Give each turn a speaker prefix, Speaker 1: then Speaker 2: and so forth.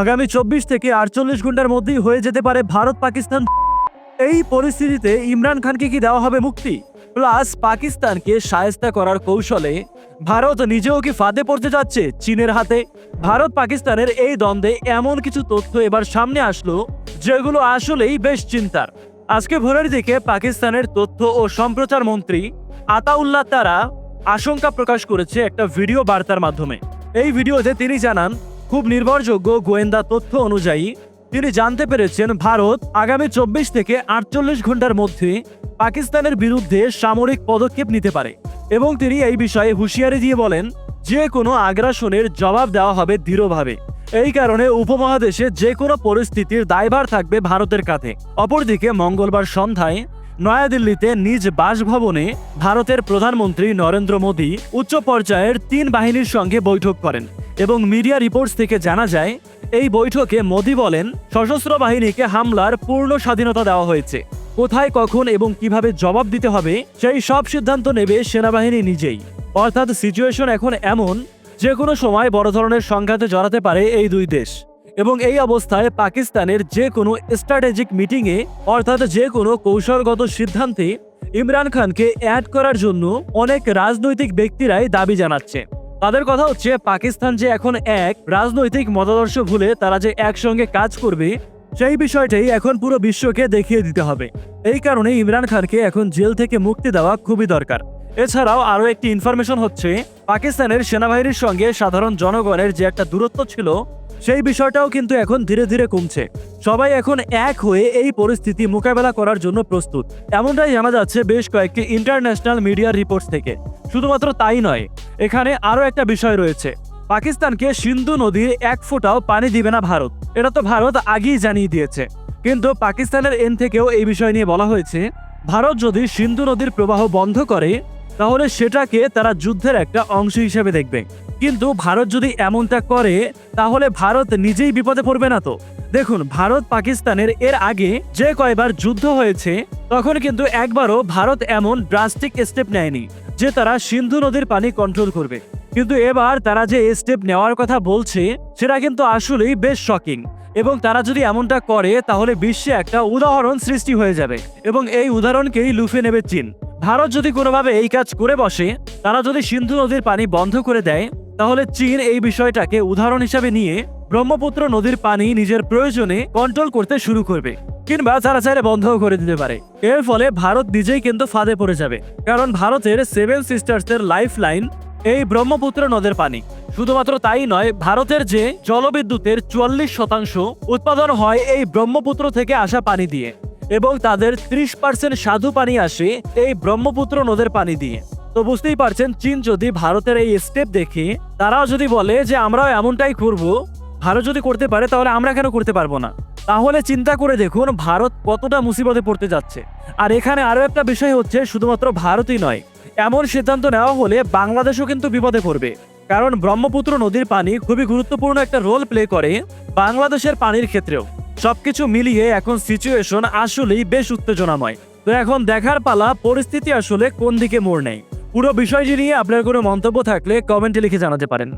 Speaker 1: আগামী চব্বিশ থেকে আটচল্লিশ ঘণ্টার মধ্যেই হয়ে যেতে পারে ভারত পাকিস্তান। এই পরিস্থিতিতে ইমরান খানকে কি দেওয়া হবে মুক্তি? প্লাস পাকিস্তানকে সায়স্তা করার কৌশলে ভারত নিজেও কি ফাঁদে পড়তে যাচ্ছে চীনের হাতে? ভারত পাকিস্তানের এই দ্বন্দ্বে এমন কিছু তথ্য এবার সামনে আসলো, যেগুলো আসলেই বেশ চিন্তার। আজকে ভোরের দিকে পাকিস্তানের তথ্য ও সম্প্রচার মন্ত্রী আতাউল্লাহ তারা আশঙ্কা প্রকাশ করেছে একটা ভিডিও বার্তার মাধ্যমে। এই ভিডিওতে তিনি জানান খুব নির্ভরযোগ্য গোয়েন্দা তথ্য অনুযায়ী, তিনি জানতে পেরেছেন ভারত আগামী চব্বিশ থেকে আটচল্লিশ ঘণ্টার মধ্যে পাকিস্তানের বিরুদ্ধে সামরিক পদক্ষেপ নিতে পারে এবং তিনি এই বিষয়ে হুঁশিয়ারি দিয়ে বলেন, যে কোনো আগ্রাসনের জবাব দেওয়া হবে দৃঢ়ভাবে। এই কারণে উপমহাদেশে যে কোনো পরিস্থিতির দায়ভার থাকবে ভারতের কাঁধে। অপরদিকে মঙ্গলবার সন্ধ্যায় নয়াদিল্লিতে নিজ বাসভবনে ভারতের প্রধানমন্ত্রী নরেন্দ্র মোদী উচ্চ পর্যায়ের তিন বাহিনীর সঙ্গে বৈঠক করেন। এবং মিডিয়া রিপোর্টস থেকে জানা যায়, এই বৈঠকে মোদী বলেন, সশস্ত্র বাহিনীকে হামলার পূর্ণ স্বাধীনতা দেওয়া হয়েছে। কোথায়, কখন এবং কীভাবে জবাব দিতে হবে, সেই সব সিদ্ধান্ত নেবে সেনাবাহিনী নিজেই। অর্থাৎ সিচুয়েশন এখন এমন যে কোনো সময় বড় ধরনের সংঘাতে জড়াতে পারে এই দুই দেশ। এবং এই অবস্থায় পাকিস্তানের যে কোনো স্ট্র্যাটেজিক মিটিংয়ে অর্থাৎ যে কোনো কৌশলগত সিদ্ধান্তে, ইমরান খানকে অ্যাড করার জন্য অনেক রাজনৈতিক ব্যক্তিরাই দাবি জানাচ্ছে। তাদের কথা হচ্ছে, পাকিস্তান যে এখন এক রাজনৈতিক মতাদর্শ ভুলে তারা যে একসঙ্গে কাজ করবে, সেই বিষয়টাই এখন পুরো বিশ্বকে দেখিয়ে দিতে হবে। এই কারণে ইমরান খানকে এখন জেল থেকে মুক্তি দেওয়া খুবই দরকার। এছাড়াও আরও একটি ইনফরমেশন হচ্ছে, পাকিস্তানের সেনাবাহিনীর সঙ্গে সাধারণ জনগণের যে একটা দূরত্ব ছিল, সেই বিষয়টাও কিন্তু এখন ধীরে ধীরে কমছে। সবাই এখন এক হয়ে এই পরিস্থিতি মোকাবেলা করার জন্য প্রস্তুত। এমনটাই জানা যাচ্ছে বেশ কয়েকটি ইন্টারন্যাশনাল মিডিয়ার রিপোর্টস থেকে। শুধুমাত্র তাই নয়, এখানে আরও একটা বিষয় রয়েছে। পাকিস্তানকে সিন্ধু নদীর এক ফোঁটাও পানি দিবে না ভারত। এটা তো ভারত আগেই জানিয়ে দিয়েছে। কিন্তু পাকিস্তানের এন থেকেও এই বিষয় নিয়ে বলা হয়েছে, ভারত যদি সিন্ধু নদীর প্রবাহ বন্ধ করে, তাহলে সেটাকে তারা যুদ্ধের একটা অংশ হিসেবে দেখবে। কিন্তু ভারত যদি এমনটা করে, তাহলে ভারত নিজেই বিপদে পড়বে না তো? দেখুন, ভারত পাকিস্তানের এর আগে যে কয়বার যুদ্ধ হয়েছে, তখন কিন্তু একবারও ভারত এমন ড্রাস্টিক স্টেপ নেয়নি যে তারা সিন্ধু নদীর পানি কন্ট্রোল করবে। কিন্তু এবার তারা যে স্টেপ নেওয়ার কথা বলছে, সেটা কিন্তু আসলেই বেশ শকিং এবং তারা যদি এমনটা করে, তাহলে বিশ্বে একটা উদাহরণ সৃষ্টি হয়ে যাবে এবং এই উদাহরণকেই লুফে নেবে চীন। ভারত যদি কোনোভাবে এই কাজ করে বসে, তারা যদি সিন্ধু নদীর পানি বন্ধ করে দেয়, তাহলে চীন এই বিষয়টাকে উদাহরণ হিসাবে নিয়ে ব্রহ্মপুত্র নদীর পানি নিজের প্রয়োজনে কন্ট্রোল করতে শুরু করবে, কিংবা তারা চাইলে বন্ধও করে দিতে পারে। এর ফলে ভারত নিজেই কিন্তু ফাঁদে পড়ে যাবে, কারণ ভারতের সেভেন সিস্টার্সের লাইফ লাইন এই ব্রহ্মপুত্র নদের পানি। শুধুমাত্র তাই নয়, ভারতের যে জলবিদ্যুতের চুয়াল্লিশ শতাংশ উৎপাদন হয় এই ব্রহ্মপুত্র থেকে আসা পানি দিয়ে, এবং তাদের ত্রিশ পার্সেন্ট সাধু পানি আসে এই ব্রহ্মপুত্র নদের পানি দিয়ে। তো বুঝতেই পারছেন, চীন যদি ভারতের এই স্টেপ দেখে, তারাও যদি বলে যে আমরাও এমনটাই করব ভারত যদি করতে পারে, তাহলে আমরা কেন করতে পারব না? তাহলে চিন্তা করে দেখুন ভারত কতটা মুসিবতে পড়তে যাচ্ছে। আর এখানে আরও একটা বিষয় হচ্ছে, শুধুমাত্র ভারতই নয়, এমন সিদ্ধান্ত নেওয়া হলে বাংলাদেশও কিন্তু বিপদে পড়বে। কারণ ব্রহ্মপুত্র নদীর পানি খুবই গুরুত্বপূর্ণ একটা রোল প্লে করে বাংলাদেশের পানির ক্ষেত্রেও। সবকিছু মিলিয়ে এখন সিচুয়েশন আসলেই বেশ উত্তেজনাময়। তো এখন দেখার পালা, পরিস্থিতি আসলে কোন দিকে মোড় নেয়? পুরো বিষয়টি নিয়ে আপনার কোনো মন্তব্য থাকলে কমেন্টে লিখে জানাতে পারেন।